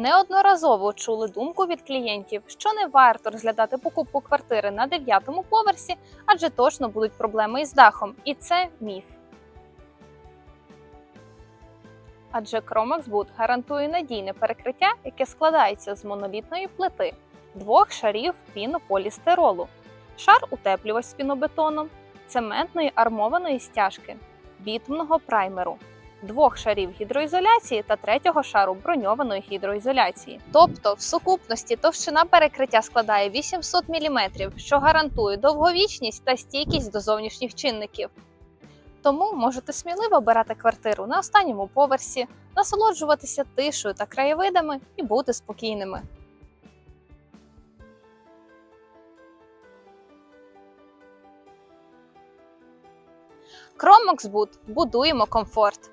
Неодноразово чули думку від клієнтів, що не варто розглядати покупку квартири на дев'ятому поверсі, адже точно будуть проблеми із дахом, і це міф. Адже Chromax гарантує надійне перекриття, яке складається з монолітної плити, двох шарів пінополістиролу, шар утеплювач з пінобетоном, цементної армованої стяжки, бітумного праймеру, двох шарів гідроізоляції та третього шару броньованої гідроізоляції. Тобто, в сукупності товщина перекриття складає 800 мм, що гарантує довговічність та стійкість до зовнішніх чинників. Тому можете сміливо обирати квартиру на останньому поверсі, насолоджуватися тишою та краєвидами і бути спокійними. Кромоксбуд будуємо комфорт.